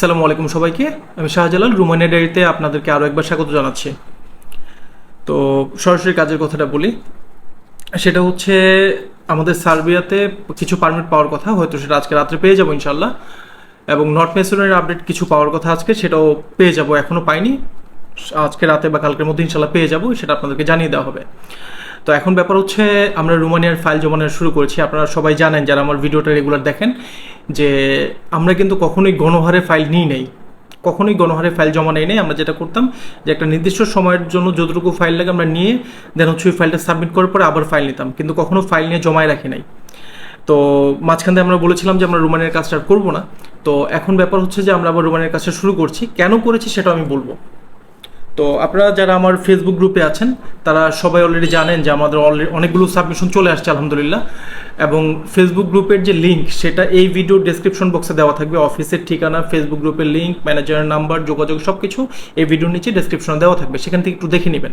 সালামু আলাইকুম সবাইকে। আমি শাহজালাল, রুমানিয়া ডায়েরিতে আপনাদেরকে আরও একবার স্বাগত জানাচ্ছি। তো সরাসরি কাজের কথাটা বলি। সেটা হচ্ছে, আমাদের সার্বিয়াতে কিছু পারমিট পাওয়ার কথা, হয়তো সেটা আজকে রাত্রে পেয়ে যাব ইনশাল্লাহ এবং নর্থ মেসনের আপডেট কিছু পাওয়ার কথা আজকে, সেটাও পেয়ে যাব এখনও পাইনি। আজকে রাতে বা কালকের মধ্যে ইনশাল্লাহ পেয়ে যাব, সেটা আপনাদেরকে জানিয়ে দেওয়া হবে। তো এখন ব্যাপার হচ্ছে, আমরা রুমানিয়ার ফাইল জমানো শুরু করেছি। আপনারা সবাই জানেন, যারা আমার ভিডিওটা রেগুলার দেখেন যে আমরা কিন্তু কখনোই গণহারে ফাইল নিই নেই। কখনোই গণহারে ফাইল জমা নেই নেই। আমরা যেটা করতাম যে একটা নির্দিষ্ট সময়ের জন্য যতটুকু ফাইল লাগে আমরা নিয়ে দেন হচ্ছে ওই ফাইলটা সাবমিট করার পরে আবার ফাইল নিতাম। কিন্তু কখনো ফাইল নিয়ে জমায় রাখি নাই। তো মাঝখান দিয়ে আমরা বলেছিলাম যে আমরা রুমানের কাজটা করব না। তো এখন ব্যাপার হচ্ছে যে আমরা আবার রুমানের কাজটা শুরু করছি। কেন করেছি সেটা আমি বলব। তো আপনারা যারা আমার ফেসবুক গ্রুপে আছেন, তারা সবাই অলরেডি জানেন যে আমাদের অলরেডি অনেকগুলো সাবমিশন চলে আসছে, আলহামদুলিল্লাহ। এবং ফেসবুক গ্রুপের যে লিঙ্ক সেটা এই ভিডিও ডেসক্রিপশন বক্সে দেওয়া থাকবে। অফিসের ঠিকানা ফেসবুক গ্রুপের লিঙ্ক ম্যানেজারের নাম্বার যোগাযোগ সব কিছু এই ভিডিওর নিচে ডেসক্রিপশনে দেওয়া থাকবে। সেখান থেকে একটু দেখে নেবেন।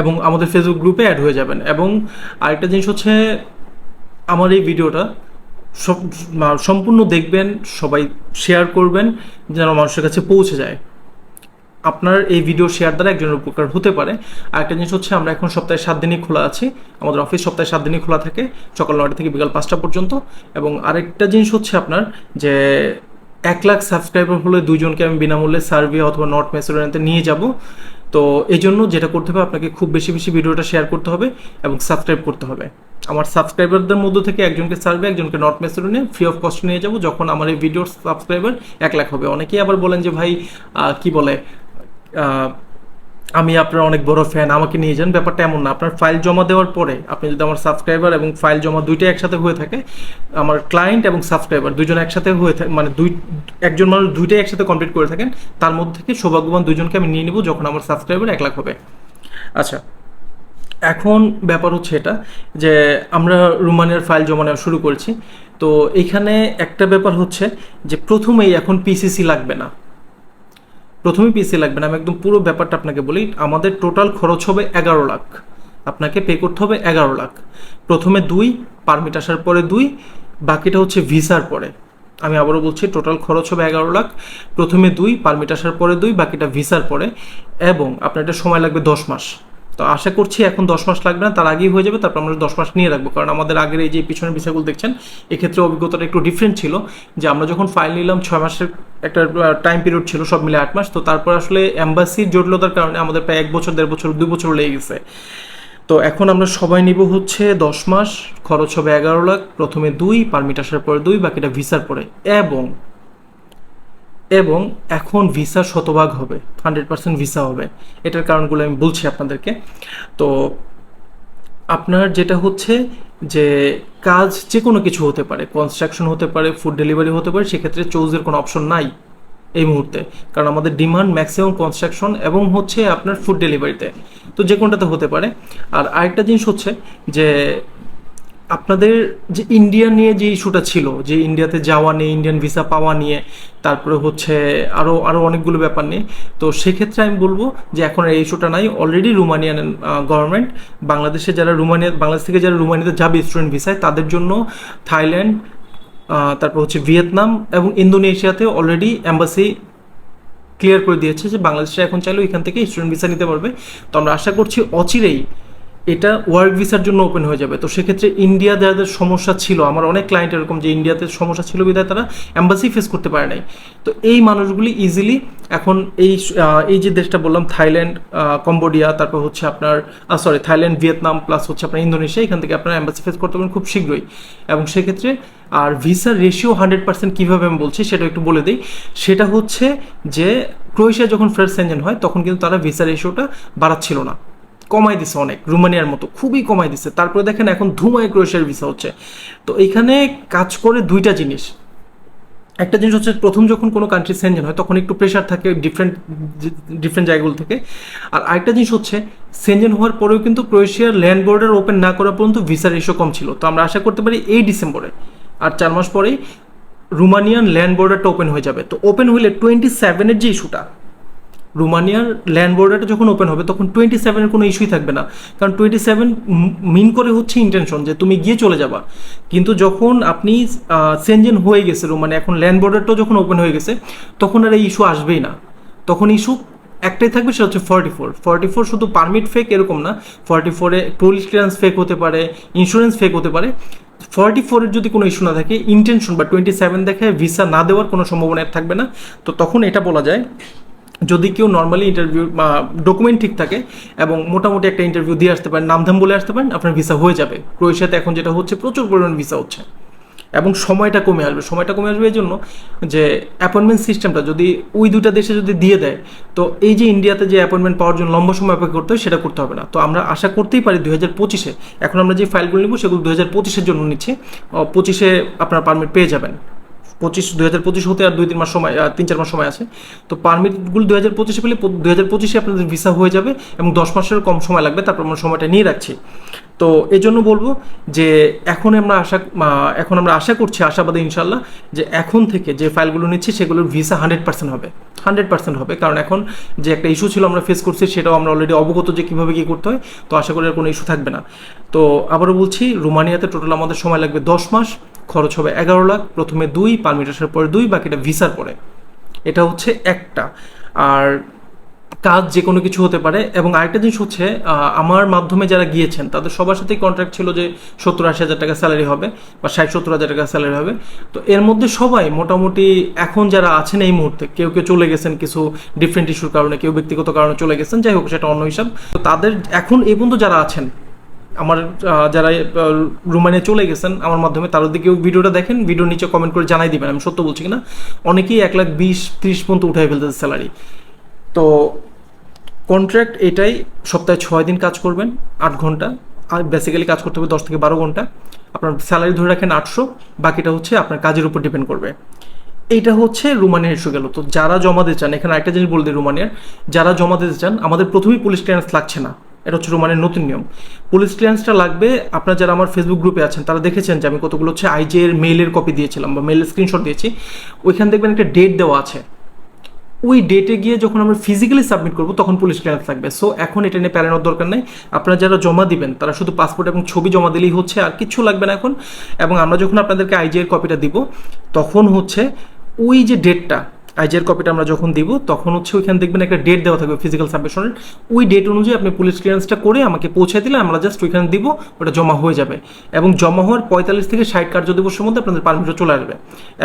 এবং আমাদের ফেসবুক গ্রুপে অ্যাড হয়ে যাবেন। এবং আরেকটা জিনিস হচ্ছে, আমার এই ভিডিওটা সম্পূর্ণ দেখবেন, সবাই শেয়ার করবেন, যেন মানুষের কাছে পৌঁছে যায়। আপনার এই ভিডিও শেয়ার দ্বারা একজনের উপকার হতে পারে। আর একটা জিনিস হচ্ছে, আমরা এখন সপ্তাহে সাত দিনই খোলা আছি। আমাদের অফিস সপ্তাহে সাত দিনই খোলা থাকে, সকাল নয়টা থেকে বিকাল পাঁচটা পর্যন্ত। এবং আরেকটা জিনিস হচ্ছে আপনার যে, এক লাখ সাবস্ক্রাইবার হলে দুজনকে আমি বিনামূল্যে সার্ভে অথবা নর্থ মেসোরিয়ানতে নিয়ে যাব। তো এই জন্য যেটা করতে হবে, আপনাকে খুব বেশি বেশি ভিডিওটা শেয়ার করতে হবে এবং সাবস্ক্রাইব করতে হবে। আমার সাবস্ক্রাইবারদের মধ্য থেকে একজনকে সার্ভে একজনকে নর্থ মেসোরিয়ানে ফ্রি অফ কস্ট নিয়ে যাব, যখন আমার এই ভিডিওর সাবস্ক্রাইবার এক লাখ হবে। অনেকেই আবার বলেন যে, ভাই কি বলে? আমি আপনার অনেক বড় ফ্যান আমাকে নিয়ে যান। ব্যাপারটা এমন না। আপনার ফাইল জমা দেওয়ার পরে আপনি যদি আমার সাবস্ক্রাইবার এবং ফাইল জমা দুইটাই একসাথে হয়ে থাকে, আমার ক্লায়েন্ট এবং সাবস্ক্রাইবার দুজন একসাথে হয়ে থাকে মানে দুই, একজন মানুষ দুইটাই একসাথে কমপ্লিট করে থাকেন, তার মধ্যে থেকে সৌভাগ্যবান দুজনকে আমি নিয়ে নেব যখন আমার সাবস্ক্রাইবার এক লাখ হবে। আচ্ছা এখন ব্যাপার হচ্ছে এটা যে আমরা রুমানের ফাইল জমা নেওয়া শুরু করেছি। তো এখানে একটা ব্যাপার হচ্ছে যে প্রথমেই এখন পিসিসি লাগবে না। প্রথমেই পিসি লাগবে না, আমি একদম পুরো ব্যাপারটা আপনাকে বলি। আমাদের টোটাল খরচ হবে এগারো লাখ। আপনাকে পে করতে হবে এগারো লাখ। প্রথমে দুই পারমিট আসার পরে দুই, বাকিটা হচ্ছে ভিসার পরে। আমি আবারও বলছি টোটাল খরচ হবে এগারো লাখ। প্রথমে দুই পারমিট আসার পরে দুই, বাকিটা ভিসার পরে। এবং আপনার এটা সময় লাগবে দশ মাস। তো আশা করছি এখন দশ মাস লাগবে না, তার আগেই হয়ে যাবে, তারপর আমরা দশ মাস নিয়ে রাখব। কারণ আমাদের আগের এই যে পিছনের বিষয়গুলো দেখছেন, এক্ষেত্রে অভিজ্ঞতাটা একটু ডিফারেন্ট ছিল, যে আমরা যখন ফাইল নিলাম ছয় মাসের একটা টাইম পিরিয়ড ছিল, সব মিলে আট মাস, তো তারপর আসলে অ্যাম্বাসির জটিলতার কারণে আমাদের প্রায় এক বছর, দেড় বছর দুই বছর লেগে গেছে। তো এখন আমরা সবাই নিব হচ্ছে দশ মাস, খরচ হবে এগারো লাখ, প্রথমে দুই পারমিট আসার পরে দুই, বাকিটা ভিসার পরে। এবং এবং এখন ভিসা শতভাগ হবে হান্ড্রেড পার্সেন্ট ভিসা হবে। এটার কারণগুলো আমি বলছি আপনাদেরকে। তো আপনার যেটা হচ্ছে যে কাজ যে কোনো কিছু হতে পারে কনস্ট্রাকশন হতে পারে ফুড ডেলিভারি হতে পারে, সেক্ষেত্রে চৌজের কোনো অপশন নাই এই মুহূর্তে। কারণ আমাদের ডিমান্ড ম্যাক্সিমাম কনস্ট্রাকশন এবং হচ্ছে আপনার ফুড ডেলিভারিতে তো। যে কোনটাতে হতে পারে। আর আরেকটা জিনিস হচ্ছে যে আপনাদের যে ইন্ডিয়া নিয়ে যে ইস্যুটা ছিল, যে ইন্ডিয়াতে যাওয়া নিয়ে ইন্ডিয়ান ভিসা পাওয়া নিয়ে, তারপরে হচ্ছে আরও আরও অনেকগুলো ব্যাপার নিয়ে, তো সেক্ষেত্রে আমি বলব যে এখন এই ইস্যুটা নাই। অলরেডি রুমানিয়ান গভর্নমেন্ট বাংলাদেশে যারা রুমানিয়া বাংলাদেশ থেকে যারা রুমানিয়াতে যাবে স্টুডেন্ট ভিসায় তাদের জন্য থাইল্যান্ড তারপর হচ্ছে ভিয়েতনাম এবং ইন্দোনেশিয়াতে অলরেডি অ্যাম্বাসি ক্লিয়ার করে দিয়েছে যে বাংলাদেশে এখন চাইলেও এখান থেকে স্টুডেন্ট ভিসা নিতে পারবে। তো আমরা আশা করছি অচিরেই এটা ওয়ার্ক ভিসার জন্য ওপেন হয়ে যাবে। তো সেক্ষেত্রে ইন্ডিয়া যাদের সমস্যা ছিল, আমার অনেক ক্লায়েন্ট এরকম যে ইন্ডিয়াতে সমস্যা ছিল বিধায় তারা অ্যাম্বাসি ফেস করতে পারে নাই। তো এই মানুষগুলি ইজিলি এখন এই এই যে দেশটা বললাম থাইল্যান্ড কম্বোডিয়া তারপর হচ্ছে আপনার সরি থাইল্যান্ড ভিয়েতনাম প্লাস হচ্ছে আপনার ইন্দোনেশিয়া এখান থেকে আপনার অ্যাম্বাসি ফেস করতে পারেন খুব শীঘ্রই। এবং সেক্ষেত্রে আর ভিসার রেশিও হান্ড্রেড পার্সেন্ট কীভাবে আমি বলছি সেটা একটু বলে দিই। সেটা হচ্ছে যে ক্রোয়েশিয়া যখন ফার্স্ট সেঞ্জন হয়, তখন কিন্তু তারা ভিসা রেশিওটা বাড়াচ্ছিল না। কমাই দিছে অনেক, রুমানিয়ার মতো, খুবই কমাই দিছে। তারপরে দেখেন এখন ধুমায় ক্রোয়েশিয়ার ভিসা হচ্ছে। তো এইখানে কাজ করে দুইটা জিনিস। একটা জিনিস হচ্ছে প্রথম যখন কোনো কান্ট্রি সেঞ্জেন হয়, তখন একটু প্রেশার থাকে ডিফারেন্ট ডিফারেন্ট জায়গাগুলো থেকে। আর আরেকটা জিনিস হচ্ছে সেঞ্জেন হওয়ার পরেও কিন্তু ক্রোয়েশিয়ার ল্যান্ড বর্ডার ওপেন না করা পর্যন্ত ভিসা রেশিও কম ছিল। তো আমরা আশা করতে পারি এই ডিসেম্বরে, আর চার মাস পরেই রুমানিয়ান ল্যান্ড বর্ডারটা ওপেন হয়ে যাবে। তো ওপেন হইলে টোয়েন্টি সেভেনের যে ইস্যুটা রোমানিয়ার ল্যান্ড বর্ডারটা যখন ওপেন হবে, তখন টোয়েন্টি সেভেনের কোনো ইস্যুই থাকবে না। কারণ টোয়েন্টি সেভেন মিন করে হচ্ছে ইন্টেনশন যে তুমি গিয়ে চলে যাবা। কিন্তু যখন আপনি সেনজেন হয়ে গেছে, রোমানিয়া, এখন ল্যান্ড বর্ডারটাও যখন ওপেন হয়ে গেছে, তখন আর এই ইস্যু আসবেই না। তখন ইস্যু একটাই থাকবে, সেটা হচ্ছে ফর্টি ফোর ফর্টি ফোর শুধু পারমিট ফেক এরকম না। ফর্টি ফোরে পুলিশ ক্লিয়ারেন্স ফেক হতে পারে ইন্স্যুরেন্স ফেক হতে পারে। ফর্টি ফোরের যদি কোনো ইস্যু না থাকে ইন্টেনশন বা টোয়েন্টি সেভেন দেখে ভিসা না দেওয়ার কোনো সম্ভাবনা থাকবে না। তো তখন এটা বলা যায় যদি কেউ নর্মালি ইন্টারভিউ বা ডকুমেন্ট ঠিক থাকে এবং মোটামুটি একটা ইন্টারভিউ দিয়ে আসতে পারেন, নামধাম বলে আসতে পারেন, আপনার ভিসা হয়ে যাবে। ক্রোয়েশিয়াতে এখন যেটা হচ্ছে প্রচুর পরিমাণ ভিসা হচ্ছে। এবং সময়টা কমে আসবে। সময়টা কমে আসবে এই জন্য যে অ্যাপয়েন্টমেন্ট সিস্টেমটা যদি ওই দুটা দেশে যদি দিয়ে দেয়, তো এই যে ইন্ডিয়াতে যে অ্যাপয়েন্টমেন্ট পাওয়ার জন্য লম্বা সময় অপেক্ষা করতে হয়, সেটা করতে হবে না। তো আমরা আশা করতেই পারি দুই হাজার পঁচিশে, এখন আমরা যে ফাইলগুলো নিব, সেগুলো দু হাজার পঁচিশের জন্য নিচ্ছি। পঁচিশে আপনার পারমিট পেয়ে যাবেন। পঁচিশ, দুই হাজার পঁচিশ হতে আর দুই, তিন মাস সময় তিন, চার মাস সময় আছে। তো পারমিটগুলো দুই হাজার পঁচিশে পেলে দুই হাজার পঁচিশে আপনাদের ভিসা হয়ে যাবে এবং দশ মাসের কম সময় লাগবে, তারপর আমরা সময়টা নিয়ে রাখছি। তো এই জন্য বলব যে এখন আমরা আশা এখন আমরা আশা করছি, আশাবাদী ইনশাল্লাহ যে এখন থেকে যে ফাইলগুলো নিচ্ছি সেগুলোর ভিসা হান্ড্রেড পার্সেন্ট হবে। হান্ড্রেড পার্সেন্ট হবে। কারণ এখন যে একটা ইস্যু ছিল আমরা ফেস করছি, সেটাও আমরা অলরেডি অবগত যে কীভাবে কী করতে হয়। তো আশা করি আর কোনো ইস্যু থাকবে না। তো আবারও বলছি, রোমানিয়াতে টোটাল আমাদের সময় লাগবে দশ মাস। খরচ হবে এগারো লাখ। প্রথমে দুই পারমিট আসার পরে দুই, বাকিটা ভিসার পরে। এটা হচ্ছে একটা। আর কাজ যে কোনো কিছু হতে পারে। এবং আরেকটা জিনিস হচ্ছে আমার মাধ্যমে যারা গিয়েছেন, তাদের সবার সাথেই কন্ট্রাক্ট ছিল যে সত্তর আশি হাজার টাকা স্যালারি হবে বা ষাট, সত্তর হাজার টাকা স্যালারি হবে। তো এর মধ্যে সবাই মোটামুটি এখন যারা আছেন এই মুহূর্তে, কেউ কেউ চলে গেছেন কিছু ডিফারেন্ট ইস্যুর কারণে, কেউ ব্যক্তিগত কারণে চলে গেছেন, যাই হোক, সেটা অন্য হিসাব। তো তাদের এখন এই পর্যন্ত যারা আছেন আমার যারা রোমানিয়া চলে গেছেন, আমার মাধ্যমে তাদের দিকেও ভিডিওটা দেখেন, ভিডিওর নিচে কমেন্ট করে জানাই দিবেন, আমি সত্য বলছি কিনা? অনেকেই এক লাখ বিশ, ত্রিশ পর্যন্ত উঠাই ফেলতেছে স্যালারি তো কন্ট্রাক্ট এটাই সপ্তাহে ছয় দিন কাজ করবেন, আট ঘণ্টা, আর বেসিক্যালি কাজ করতে হবে দশ থেকে বারো ঘণ্টা। আপনার স্যালারি ধরে রাখেন আটশো, বাকিটা হচ্ছে আপনার কাজের উপর ডিপেন্ড করবে। এইটা হচ্ছে রোমানিয়ার ইস্যু গেল। তো যারা জমা দিতে চান, এখানে একটা জিনিস বলে দিই রোমানিয়ার, যারা জমা দিতে চান, আমাদের প্রথমেই পুলিশ ক্লিয়ারেন্স লাগছে না। এটা হচ্ছে রোমানের নতুন নিয়ম। পুলিশ ক্লিয়ারেন্সটা লাগবে। আপনার যারা আমার ফেসবুক গ্রুপে আছেন, তারা দেখেছেন যে আমি কতগুলো হচ্ছে আইজে এর মেইলের কপি দিয়েছিলাম বা মেইলের স্ক্রিনশট দিয়েছি। ওইখানে দেখবেন একটা ডেট দেওয়া আছে। ওই ডেটে গিয়ে যখন আমরা ফিজিক্যালি সাবমিট করব, তখন পুলিশ ক্লিয়ারেন্স লাগবে। সো এখন এটা নিয়ে প্যারানোর দরকার নেই। আপনারা যারা জমা দিবেন, তারা শুধু পাসপোর্ট এবং ছবি জমা দিলেই হচ্ছে, আর কিচ্ছু লাগবে না এখন। এবং আমরা যখন আপনাদেরকে আইজিএর কপিটা দিব, তখন হচ্ছে ওই যে ডেটটা আইজিএর কপিটা আমরা যখন দিব, তখন হচ্ছে ওইখানে দেখবেন একটা ডেট দেওয়া থাকবে ফিজিক্যাল সাবমিশনের ওই ডেট অনুযায়ী আপনি পুলিশ ক্লিয়ারেন্সটা করে আমাকে পৌঁছে দিলে আমরা জাস্ট ওইখানে দিব, ওটা জমা হয়ে যাবে। এবং জমা হওয়ার পঁয়তাল্লিশ থেকে ষাট কার্য দিবসের মধ্যে আপনাদের পারমিটও চলে আসবে।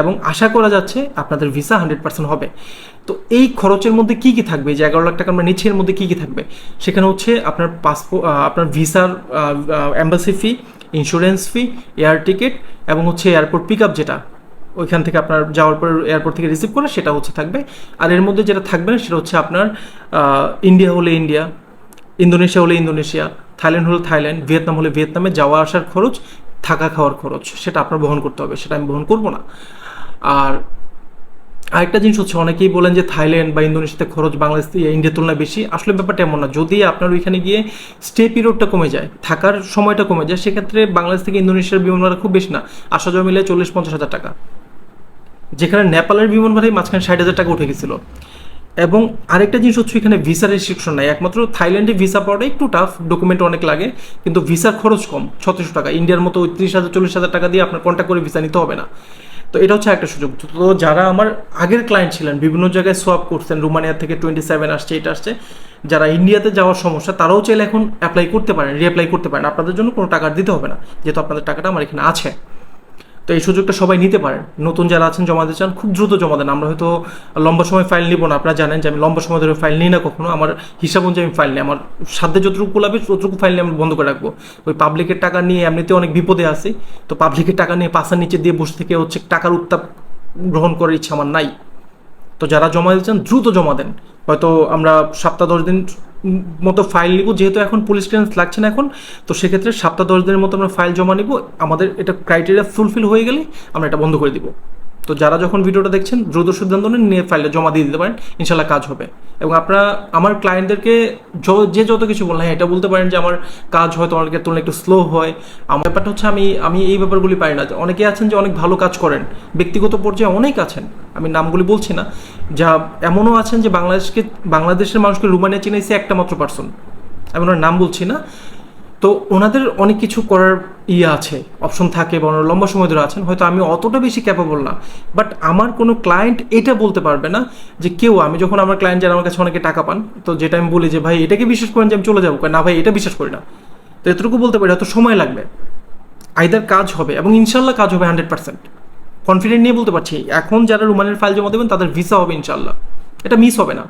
এবং আশা করা যাচ্ছে আপনাদের ভিসা হান্ড্রেড পার্সেন্ট হবে। তো এই খরচের মধ্যে কি কি থাকবে? যে এগারো লাখ টাকা আমরা নিচ্ছি, এর মধ্যে কি কি থাকবে? সেখানে হচ্ছে আপনার পাসপোর্ট আপনার ভিসার embassy fee insurance fee air ticket এবং হচ্ছে এয়ারপোর্ট পিক আপ যেটা। ওইখান থেকে আপনার যাওয়ার পর এয়ারপোর্ট থেকে রিসিভ করে সেটা হচ্ছে থাকবে। আর এর মধ্যে যেটা থাকবে না সেটা হচ্ছে আপনার ইন্ডিয়া হলে ইন্ডিয়া ইন্দোনেশিয়া হলে ইন্দোনেশিয়া থাইল্যান্ড হলে থাইল্যান্ড ভিয়েতনাম হলে ভিয়েতনামে যাওয়া আসার খরচ, থাকা খাওয়ার খরচ, সেটা আপনার বহন করতে হবে, সেটা আমি বহন করব না। আর আরেকটা জিনিস হচ্ছে, অনেকেই বলেন যে থাইল্যান্ড বা ইন্দোনেশিয়াতে খরচ বাংলাদেশ ইন্ডিয়ার তুলনায় বেশি। আসলে ব্যাপারটা এমন না, যদি আপনার ওইখানে গিয়ে স্টে পিরিয়ডটা কমে যায়, থাকার সময়টা কমে যায়, সেক্ষেত্রে বাংলাদেশ থেকে ইন্দোনেশিয়ার বিমান খুব বেশি না। আসা যাওয়া মিলে চল্লিশ পঞ্চাশ হাজার টাকা। যেখানে নেপালের বিমান ভাড়াই মাঝখানে ষাট হাজার টাকা উঠে গেছিল। এবং আরেকটা জিনিস হচ্ছে এখানে ভিসা রেস্ট্রিকশন নাই। একমাত্র থাইল্যান্ডে ভিসা পাওয়াটা একটু টাফ ডকুমেন্ট অনেক লাগে, কিন্তু ভিসার খরচ কম, ছত্রিশশো টাকা। ইন্ডিয়ার মতো ত্রিশ হাজার, চল্লিশ হাজার টাকা দিয়ে আপনার কন্ট্যাক্ট করে ভিসা নিতে হবে না। তো এটা হচ্ছে একটা সুযোগ। তো যারা আমার আগের ক্লায়েন্ট ছিলেন, বিভিন্ন জায়গায় সোয়াপ করছেন রোমানিয়া থেকে টোয়েন্টি সেভেন আসছে এটা আসছে, যারা ইন্ডিয়াতে যাওয়ার সমস্যা, তারাও চাইলে এখন অ্যাপ্লাই করতে পারেন রিঅ্যাপ্লাই করতে পারেন। আপনাদের জন্য কোনো টাকা দিতে হবে না, যেহেতু আপনাদের টাকাটা আমার এখানে আছে। তো এই সুযোগটা সবাই নিতে পারেন। নতুন যারা আছেন, জমা দিতে চান, খুব দ্রুত জমা দেন। আমরা হয়তো লম্বা সময় ফাইল নিব না। আপনারা জানেন যে আমি লম্বা সময় ধরে ফাইল নিই না কখনো। আমার হিসাব অনুযায়ী আমি ফাইল নিই। আমার সাধ্যে যতটুকু কুলাবে ততটুকু ফাইল নিয়ে আমি বন্ধ করে রাখব। ওই পাবলিকের টাকা নিয়ে এমনিতে অনেক বিপদে আছি। তো পাবলিকের টাকা নিয়ে পাশার নিচে দিয়ে বসে থেকে হচ্ছে টাকার উত্তাপ গ্রহণ করার ইচ্ছা আমার নাই। তো যারা জমা দিচ্ছেন দ্রুত জমা দেন। হয়তো আমরা সপ্তাহ দশ দিন মতো ফাইল নিব। যেহেতু এখন পুলিশ ক্লিয়ারেন্স লাগছে না এখন, তো সেক্ষেত্রে সপ্তাহ দশ দিনের মতো আমরা ফাইল জমা নিব। আমাদের এটা ক্রাইটেরিয়া ফুলফিল হয়ে গেলে আমরা এটা বন্ধ করে দিব। তো যারা যখন ভিডিওটা দেখছেন, দ্রুত সিদ্ধান্ত নিয়ে ফাইলটা জমা দিয়ে দিতে পারেন ইনশাল্লাহ কাজ হবে। এবং আপনারা, আমার ক্লায়েন্টদেরকে য- যে যত কিছু বললেন হ্যাঁ এটা বলতে পারেন যে আমার কাজ হয়তো অনেকের তুলনায় একটু স্লো হয়। আমার ব্যাপারটা হচ্ছে আমি আমি এই ব্যাপারগুলি পারি না। অনেকে আছেন যে অনেক ভালো কাজ করেন, ব্যক্তিগত পর্যায়ে অনেক আছেন, আমি নামগুলি বলছি না, যা এমনও আছেন যে বাংলাদেশকে, বাংলাদেশের মানুষকে রুমানিয়া চিনাইছে একটা মাত্র পার্সন আমি ওনার নাম বলছি না। তো ওনাদের অনেক কিছু করার ইয়ে আছে অপশন থাকে বা ওনারা লম্বা সময় ধরে আছেন, হয়তো আমি অতটা বেশি ক্যাপাবল না। বাট আমার কোনো ক্লায়েন্ট এটা বলতে পারবে না যে কেউ, আমি যখন আমার ক্লায়েন্ট যারা আমার কাছে অনেকে টাকা পান, তো যেটা আমি বলি যে, ভাই, এটাকে বিশ্বাস করেন যে আমি চলে যাব। না ভাই, এটা বিশ্বাস করি না। তো এতটুকু বলতে পারি হয়তো সময় লাগবে। আইদার কাজ হবে, এবং ইনশাল্লাহ কাজ হবে হান্ড্রেড পার্সেন্ট কনফিডেন্ট নিয়ে বলতে পারছি, এখন যারা রুমানের ফাইল জমা দেবেন, তাদের ভিসা হবে ইনশাল্লাহ। এটা মিস হবে না।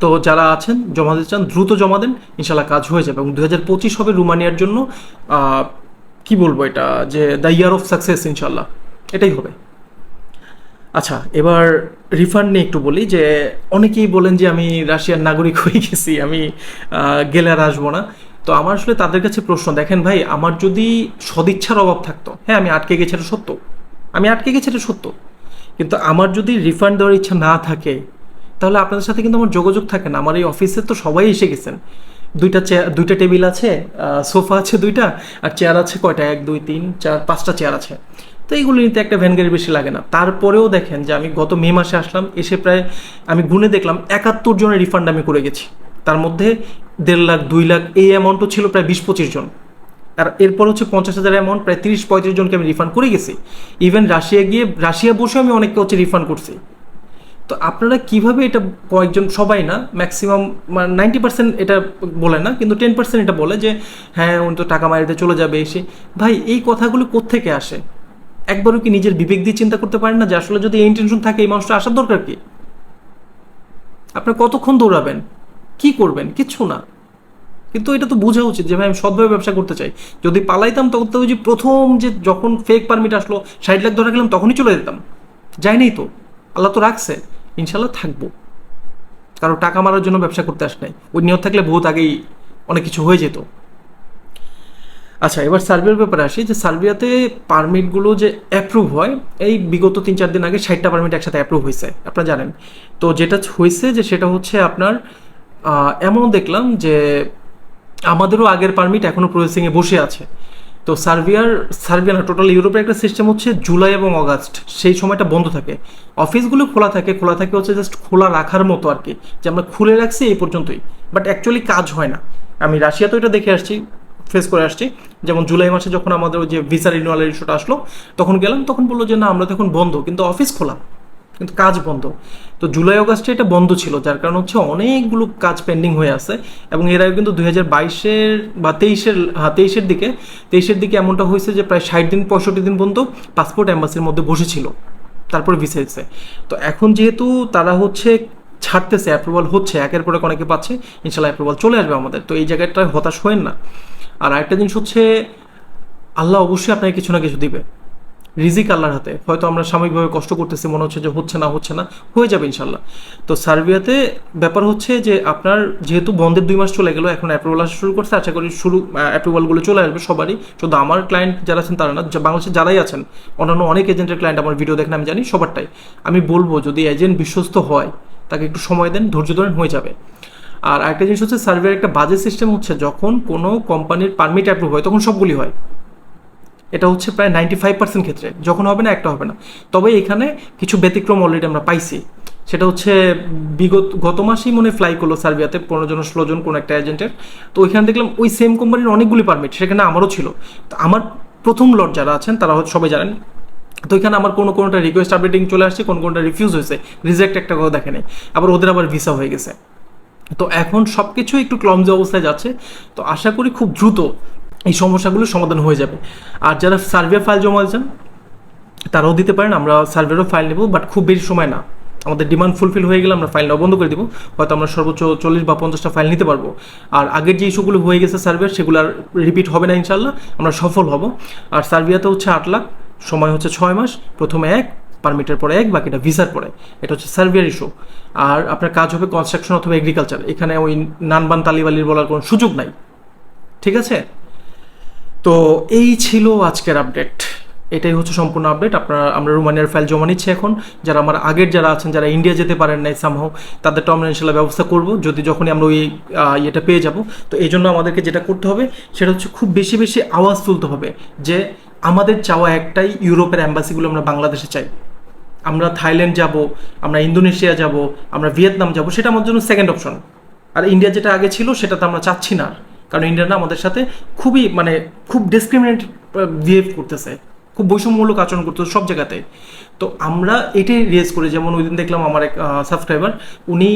তো যারা আছেন, জমা দিতে চান, দ্রুত জমা দেন ইনশাল্লাহ কাজ হয়ে যাবে। এবং দু হাজার পঁচিশ হবে রুমানিয়ার জন্য কি বলব এটা, যে দ্য ইয়ার অফ সাকসেস ইনশাল্লাহ এটাই হবে। আচ্ছা এবার রিফান্ড নিয়ে একটু বলি যে, অনেকেই বলেন যে, আমি রাশিয়ার নাগরিক হয়ে গেছি, আমি গেলে আর আসব না। তো আমার আসলে তাদের কাছে প্রশ্ন, দেখেন ভাই, আমার যদি সদিচ্ছার অভাব থাকতো হ্যাঁ আমি আটকে গেছি, এটা সত্য। আমি আটকে গেছি, এটা সত্য। কিন্তু আমার যদি রিফান্ড দেওয়ার ইচ্ছা না থাকে তাহলে আপনাদের সাথে কিন্তু আমার যোগাযোগ থাকে না। আমার এই অফিসে তো সবাই এসে গেছেন। দুইটা চেয়ার দুইটা টেবিল আছে সোফা আছে দুইটা, আর চেয়ার আছে কয়টা? এক, দুই, তিন, চার, পাঁচটা চেয়ার আছে। তো এইগুলো নিতে একটা ভ্যান গাড়ি বেশি লাগে না। তারপরেও দেখেন যে আমি গত মে মাসে আসলাম, এসে প্রায় আমি গুনে দেখলাম, একাত্তর জনের রিফান্ড আমি করে গেছি। তার মধ্যে দেড় লাখ, দুই লাখ, এই অ্যামাউন্টও ছিল প্রায় বিশ পঁচিশ জন। আর এরপর হচ্ছে পঞ্চাশ হাজার অ্যামাউন্ট প্রায় তিরিশ পঁয়ত্রিশ জনকে আমি রিফান্ড করে গেছি। ইভেন রাশিয়া গিয়ে, রাশিয়া বসে আমি অনেককে হচ্ছে রিফান্ড করছি। তো আপনারা কীভাবে এটা কয়েকজন, সবাই না ম্যাক্সিমাম নাইনটি পার্সেন্ট এটা বলে না, কিন্তু টেন পার্সেন্ট এটা বলে যে হ্যাঁ উনি তো টাকা মারিতে চলে যাবে এসে। ভাই, এই কথাগুলো কোত্থেকে আসে? একবারও কি নিজের বিবেক দিয়ে চিন্তা করতে পারেন না যে, আসলে যদি এই ইন্টেনশন থাকে, এই মানুষটা আসার দরকার কি? আপনার কতক্ষণ দৌড়াবেন? কি করবেন? কিচ্ছু না। কিন্তু এটা তো বোঝা উচিত যে, ভাই, আমি সৎভাবে ব্যবসা করতে চাই। যদি পালাইতাম, তখন তো যে প্রথম যে, যখন ফেক পারমিট আসলো, ষাট লাখ ধরা গেলাম, তখনই চলে যেতাম। যাই নাই তো। আল্লাহ তো রাখছে। ইনশাল্লাহ থাকব। কারও টাকা মারার জন্য ব্যবসা করতে আস নাই। ওই নিয়ত থাকলে বহুত আগেই অনেক কিছু হয়ে যেত। আচ্ছা এবার সার্বিয়ার ব্যাপারে আসি যে সার্বিয়াতে পারমিটগুলো যে অ্যাপ্রুভ হয় এই বিগত তিন চার দিন আগে ষাটটা পারমিট একসাথে অ্যাপ্রুভ হয়েছে। আপনারা জানেন। তো যেটা হয়েছে যে সেটা হচ্ছে আপনার আহ, এমনও দেখলাম যে আমাদেরও আগের পারমিট এখনও প্রসেসিংয়ে বসে আছে। তো সার্বিয়ার সার্বিয়া না টোটাল ইউরোপের একটা সিস্টেম হচ্ছে জুলাই এবং অগাস্ট। সেই সময়টা বন্ধ থাকে। অফিসগুলো খোলা থাকে খোলা থাকে হচ্ছে জাস্ট খোলা রাখার মতো আর কি, যে আমরা খুলে রাখছি এই পর্যন্তই। বাট অ্যাকচুয়ালি কাজ হয় না। আমি রাশিয়াতেও এটা দেখে আসছি ফেস করে আসছি। যেমন জুলাই মাসে যখন আমাদের ওই যে ভিসা রিনিউয়ালের ইস্যুটা আসলো, তখন গেলাম, তখন বলল যে না, আমরা তখন বন্ধ, কিন্তু অফিস খোলা। কিন্তু কাজ বন্ধ। তো জুলাই অগাস্টে এটা বন্ধ ছিল, যার কারণ হচ্ছে অনেকগুলো কাজ পেন্ডিং হয়ে আছে এবং এর আগে কিন্তু দুই হাজার বাইশের বা তেইশের হ্যাঁ তেইশের দিকে তেইশের দিকে এমনটা হয়েছে যে প্রায় ষাট দিন, পঁয়ষট্টি দিন পর্যন্ত পাসপোর্ট অ্যাম্বাসির মধ্যে বসেছিল, তারপরে ভিসা এসেছে। তো এখন যেহেতু তারা হচ্ছে ছাড়তেছে অ্যাপ্রুভাল হচ্ছে, একের পর অনেকে পাচ্ছে, ইনশাল্লাহ অ্যাপ্রুভাল চলে আসবে আমাদের। তো এই জায়গাটায় হতাশ হয়েন না। আর আরেকটা জিনিস হচ্ছে, আল্লাহ অবশ্যই আপনাকে কিছু না কিছু দিবে। রিজিক আল্লাহর হাতে। হয়তো আমরা সাময়িকভাবে কষ্ট করতেছি, মনে হচ্ছে যে হচ্ছে না হচ্ছে না। হয়ে যাবে ইনশাল্লাহ তো সার্বিয়াতে ব্যাপার হচ্ছে যে আপনার যেহেতু বন্ধের দুই মাস চলে গেল, এখন অ্যাপ্রুভাল আসা শুরু করছে, আশা করি শুরু অ্যাপ্রুভালগুলো চলে আসবে সবারই। শুধু আমার ক্লায়েন্ট যারা আছেন তারা না বাংলাদেশে যারাই আছেন, অন্যান্য অনেক এজেন্টের ক্লায়েন্ট আমার ভিডিও দেখেন, আমি জানি সবারটাই। আমি বলব, যদি এজেন্ট বিশ্বস্ত হয়, তাকে একটু সময় দেন, ধৈর্য ধরেন, হয়ে যাবে। আর আরেকটা জিনিস হচ্ছে, সার্ভের একটা বাজে সিস্টেম হচ্ছে, যখন কোনো কোম্পানির পারমিট অ্যাপ্রুভ হয়, তখন সবগুলি হয়। এটা হচ্ছে প্রায় নাইনটি ফাইভ পার্সেন্ট ক্ষেত্রে। যখন হবে না, একটা হবে না। তবে এখানে কিছু ব্যতিক্রম অলরেডি আমরা পাইছি। সেটা হচ্ছে বিগত, গত মাসেই মনে ফ্লাই করল সার্বিয়াতে, পনেরো জন, ষোলো জন কোনো একটা এজেন্টের তো ওইখানে দেখলাম ওই সেম কোম্পানির অনেকগুলি পারমিট সেখানে আমারও ছিল। তো আমার প্রথম লট যারা আছেন, তারা সবাই জানেন। তো এখানে আমার কোনো, কোনোটা রিকোয়েস্ট আপডেটিং চলে আসছে, কোন, কোনটা রিফিউজ হয়েছে রিজেক্ট একটা কথা দেখে নেই। আবার ওদের আবার ভিসা হয়ে গেছে। তো এখন সব কিছু একটু ক্লমজি অবস্থায় যাচ্ছে। তো আশা করি খুব দ্রুত এই সমস্যাগুলো সমাধান হয়ে যাবে। আর যারা সার্ভে ফাইল জমা দিয়েছেন, তারাও দিতে পারেন, আমরা সার্ভেরও ফাইল নেব বাট খুব বেশি সময় না। আমাদের ডিমান্ড ফুলফিল হয়ে গেলে আমরা ফাইল নেওয়া বন্ধ করে দিব, হয়তো আমরা সর্বোচ্চ চল্লিশ বা পঞ্চাশটা ফাইল নিতে পারব। আর আগের যে ইস্যুগুলো হয়ে গেছে সার্ভের সেগুলো আর রিপিট হবে না ইনশাল্লাহ আমরা সফল হব। আর সার্ভিয়াতে হচ্ছে আট লাখ, সময় হচ্ছে ছয় মাস, প্রথমে এক পারমিটের পরে এক, বাকিটা ভিসার পরে। এটা হচ্ছে সার্ভিয়ার ইস্যু আর আপনার কাজ হবে কনস্ট্রাকশন অথবা এগ্রিকালচার এখানে ওই নানবান তালিবালির বলার কোনো সুযোগ নাই। ঠিক আছে? তো এই ছিল আজকের আপডেট এটাই হচ্ছে সম্পূর্ণ আপডেট আপনারা, আমরা রোমানিয়ার ফাইল জমা নিচ্ছি এখন। যারা আমার আগের যারা আছেন, যারা ইন্ডিয়া যেতে পারেন নাই সামহাও তাদেরটা আমরা ইনশাল্লাহ ব্যবস্থা করব। যদি যখনই আমরা ওই ইয়েটা পেয়ে যাব, তো এই জন্য আমাদেরকে যেটা করতে হবে, সেটা হচ্ছে খুব বেশি বেশি আওয়াজ তুলতে হবে যে আমাদের চাওয়া একটাই ইউরোপের অ্যাম্বাসিগুলো আমরা বাংলাদেশে চাই। আমরা থাইল্যান্ড যাব, আমরা ইন্দোনেশিয়া যাব, আমরা ভিয়েতনাম যাব, সেটা আমার জন্য সেকেন্ড অপশন আর ইন্ডিয়া যেটা আগে ছিল সেটা তো আমরা চাচ্ছি না। কারণ ইন্ডিয়ানরা আমাদের সাথে খুবই মানে খুব ডিসক্রিমিনেট বিহেভ করতেছে। খুব বৈষম্যমূলক আচরণ করতেছে সব জায়গাতে তো আমরা এটাই রিয়েজ করি, যেমন ওই দিন দেখলাম আমার এক সাবস্ক্রাইবার উনি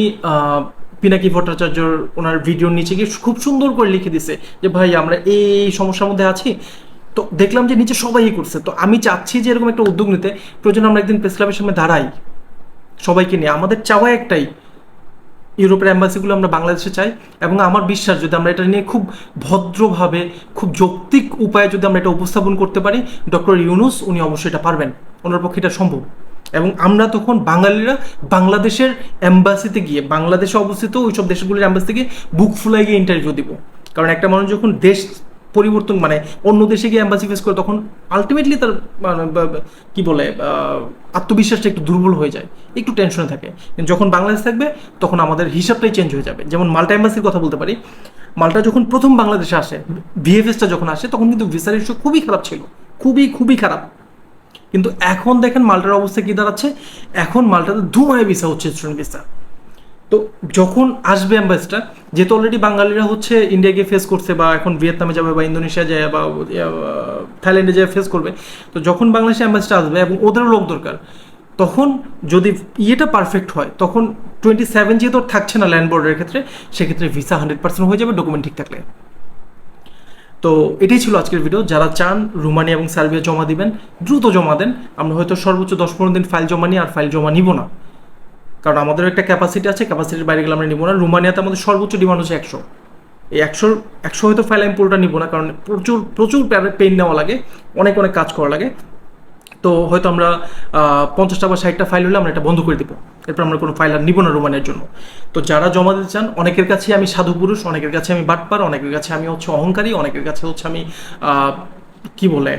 পিনাকি ভট্টাচার্যর ওনার ভিডিওর নিচে গিয়ে খুব সুন্দর করে লিখে দিছে যে, ভাই, আমরা এই এই সমস্যার মধ্যে আছি। তো দেখলাম যে নিচে সবাই করছে। তো আমি চাচ্ছি যে এরকম একটা উদ্যোগ নিতে। প্রয়োজন আমরা একদিন প্রেস ক্লাবের সামনে দাঁড়াই। সবাইকে নিয়ে। আমাদের চাওয়া একটাই ইউরোপের অ্যাম্বাসিগুলো আমরা বাংলাদেশে চাই এবং আমার বিশ্বাস যদি আমরা এটা নিয়ে খুব ভদ্রভাবে, খুব যৌক্তিক উপায়ে যদি আমরা এটা উপস্থাপন করতে পারি, ডক্টর ইউনুস উনি অবশ্যই এটা পারবেন। ওনার পক্ষে এটা সম্ভব। এবং আমরা তখন বাঙালিরা বাংলাদেশের অ্যাম্বাসিতে গিয়ে, বাংলাদেশে অবস্থিত ওইসব দেশগুলির অ্যাম্বাসিতে গিয়ে বুক ফুলাই গিয়ে ইন্টারভিউ দিব। কারণ একটা মানুষ যখন দেশ পরিবর্তন মানে অন্য দেশে গিয়ে অ্যাম্বাসি ফেস করে তখন আলটিমেটলি তার মানে কি বলে আত্মবিশ্বাসটা একটু দুর্বল হয়ে যায়, একটু টেনশনে থাকে। যখন বাংলাদেশ থাকবে, তখন আমাদের হিসাবটাই চেঞ্জ হয়ে যাবে। যেমন মাল্টা অ্যাম্বাসির কথা বলতে পারি, মাল্টা যখন প্রথম বাংলাদেশে আসে ভিএফএসটা যখন আসে, তখন কিন্তু ভিসার ইস্যু খুবই খারাপ ছিল, খুবই খুবই খারাপ। কিন্তু এখন দেখেন মাল্টার অবস্থা কি দাঁড়াচ্ছে, এখন মাল্টাতে ধুমায় ভিসা হচ্ছে স্টুডেন্ট ভিসা তো যখন আসবে অ্যাম্বাসটা যেহেতু অলরেডি বাঙালিরা হচ্ছে ইন্ডিয়াকে ফেস করছে বা এখন ভিয়েতনামে যাবে বা ইন্দোনেশিয়া যায় বা থাইল্যান্ডে যায় ফেস করবে, তো যখন বাংলাদেশে অ্যাম্বাসটা আসবে এবং ওদেরও লোক দরকার, তখন যদি ইয়েটা পারফেক্ট হয়, তখন টোয়েন্টি সেভেন যেহেতু থাকছে না ল্যান্ড বোর্ডের ক্ষেত্রে, সেক্ষেত্রে ভিসা হান্ড্রেড পার্সেন্ট হয়ে যাবে ডকুমেন্ট ঠিক থাকলে। তো এটাই ছিল আজকের ভিডিও যারা চান রুমানিয়া এবং সার্বিয়া জমা দিবেন, দ্রুত জমা দেন। আমরা হয়তো সর্বোচ্চ দশ পনেরো দিন ফাইল জমা নিই, আর ফাইল জমা নিব না। কারণ আমাদের একটা ক্যাপাসিটি আছে ক্যাপাসিটির বাইরে গেলে আমরা নিব না। রুমানিয়াতে আমাদের সর্বোচ্চ ডিমান্ড হচ্ছে একশো। এই একশোর একশো হয়তো ফাইল আমি পুরোটা নিব না, কারণ প্রচুর প্রচুর পেন নেওয়া লাগে, অনেক অনেক কাজ করা লাগে। তো হয়তো আমরা পঞ্চাশটা বা ষাটটা ফাইল হলে আমরা এটা বন্ধ করে দিব। এরপর আমরা কোনো ফাইল আর নিব না রোমানের জন্য। তো যারা জমা দিতে চান, অনেকের কাছে আমি সাধু পুরুষ, অনেকের কাছে আমি বাটপার, অনেকের কাছে আমি হচ্ছে অহংকারী, অনেকের কাছে হচ্ছে আমি কি বলে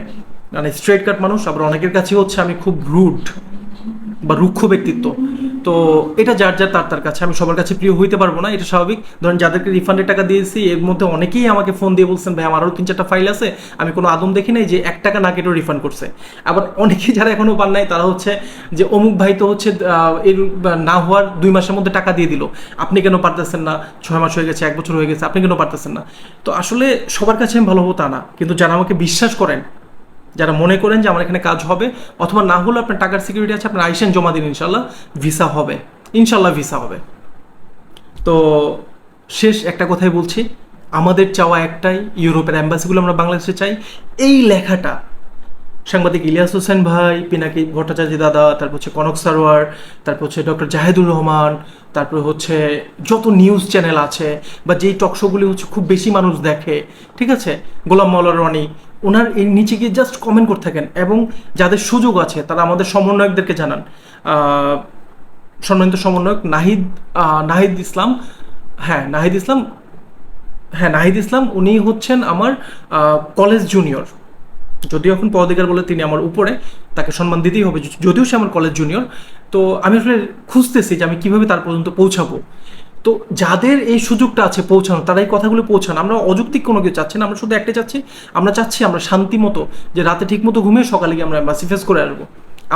মানে স্ট্রেট কাট মানুষ, আবার অনেকের কাছে হচ্ছে আমি খুব রুড বা রুক্ষ ব্যক্তিত্ব। তো এটা যার যার তার তার কাছে। আমি সবার কাছে প্রিয় হইতে পারব না, এটা স্বাভাবিক। ধরেন যাদেরকে রিফান্ডের টাকা দিয়েছি, এর মধ্যে অনেকেই আমাকে ফোন দিয়ে বলছেন, ভাই আমার আরও তিন চারটা ফাইল আছে। আমি কোনো আদম দেখি নাই যে এক টাকা না কেটেও রিফান্ড করছে। আবার অনেকেই যারা এখনও পান নাই, তারা হচ্ছে যে, অমুক ভাই তো হচ্ছে এর না হওয়ার দুই মাসের মধ্যে টাকা দিয়ে দিল। আপনি কেন পারতেছেন না? ছয় মাস হয়ে গেছে, এক বছর হয়ে গেছে, আপনি কেন পারতেছেন না? তো আসলে সবার কাছে আমি ভালো হব তা না। কিন্তু যারা আমাকে বিশ্বাস করেন যারা মনে করেন যে আমার এখানে কাজ হবে, অথবা না হলে আপনার টাকার সিকিউরিটি আছে, আপনার আইসেন জমা দিন ইনশাল্লাহ ভিসা হবে। ইনশাল্লাহ ভিসা হবে। তো শেষ একটা কথাই বলছি, আমাদের চাওয়া একটাই, ইউরোপের অ্যাম্বাসিগুলো আমরা বাংলাদেশে চাই। এই লেখাটা সাংবাদিক ইলিয়াস হোসেন ভাই, পিনাকি ভট্টাচার্য দাদা, তারপর হচ্ছে কনক সারোয়ার, তারপর হচ্ছে ডক্টর জাহেদুর রহমান, তারপর হচ্ছে যত নিউজ চ্যানেল আছে বা যেই টকশোগুলি হচ্ছে খুব বেশি মানুষ দেখে, ঠিক আছে? গোলাম মাওলা রনি ওনার এই নিচে গিয়ে জাস্ট কমেন্ট করতে থাকেন এবং যাদের সুযোগ আছে তারা আমাদের সমন্বয়কদেরকে জানান। সম্মানিত সমন্বয়ক নাহিদ নাহিদ ইসলাম হ্যাঁ নাহিদ ইসলাম হ্যাঁ নাহিদ ইসলাম, উনি হচ্ছেন আমার কলেজ জুনিয়র যদিও এখন পদাধিকার বলে তিনি আমার উপরে তাকে সম্মান দিতেই হবে, যদিও সে আমার কলেজ জুনিয়র তো আমি আসলে খুঁজতেছি যে আমি কীভাবে তার পর্যন্ত পৌঁছাবো। তো যাদের এই সুযোগটা আছে পৌঁছানো তারা এই কথাগুলো পৌঁছান। আমরা অযৌক্তিক কোনো কিছু চাচ্ছি না, আমরা শুধু একটাই চাচ্ছি, আমরা চাচ্ছি আমরা শান্তি মতো যে রাতে ঠিক মতো ঘুমিয়ে সকালে গিয়ে আমরা এম্বাসি ফেস করে আসব।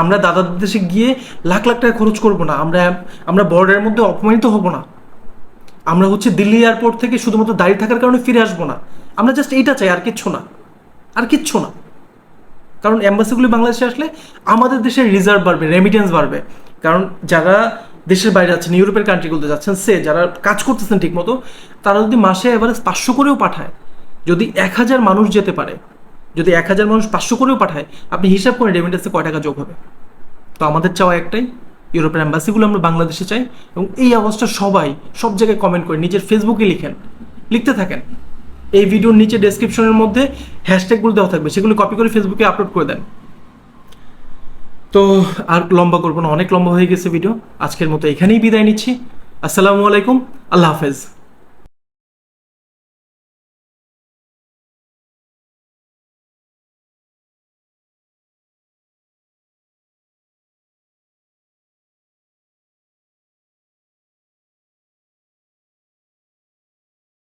আমরা দাদাদের দেশে গিয়ে লাখ লাখ টাকা খরচ করব না, আমরা আমরা বর্ডারের মধ্যে অপমানিত হব না। আমরা হচ্ছে দিল্লি এয়ারপোর্ট থেকে শুধুমাত্র দাঁড়িয়ে থাকার কারণে ফিরে আসব না। আমরা জাস্ট এইটা চাই, আর কিচ্ছু না। আর কিচ্ছু না। কারণ অ্যাম্বাসিগুলি বাংলাদেশে আসলে আমাদের দেশের রিজার্ভ বাড়বে রেমিটেন্স বাড়বে। কারণ যারা দেশের বাইরে যাচ্ছেন, ইউরোপের কান্ট্রিগুলোতে যাচ্ছেন, সে যারা কাজ করতেছেন ঠিক মতো তারা যদি মাসে এভারেজ পাঁচশো করেও পাঠায়, যদি এক হাজার মানুষ যেতে পারে, যদি এক হাজার মানুষ পাঁচশো করেও পাঠায়, আপনি হিসাব করে রেমিটেন্সে কয় টাকা যোগ হবে? তো আমাদের চাওয়া একটাই, ইউরোপের অ্যাম্বাসিগুলো আমরা বাংলাদেশে চাই এবং এই আওয়াজটা সবাই সব জায়গায় কমেন্ট করে, নিজের ফেসবুকে লিখেন, লিখতে থাকেন। এই ভিডিওর নিচে ডেসক্রিপশনের মধ্যে হ্যাশট্যাগুলো দেওয়া থাকবে, সেগুলো কপি করে ফেসবুকে আপলোড করে দেন। তো আর লম্বা করব না, অনেক লম্বা হয়ে গেছে ভিডিও আজকের মতো এখানেই বিদায় নিচ্ছি। আসসালামু আলাইকুম, আল্লাহ হাফেজ।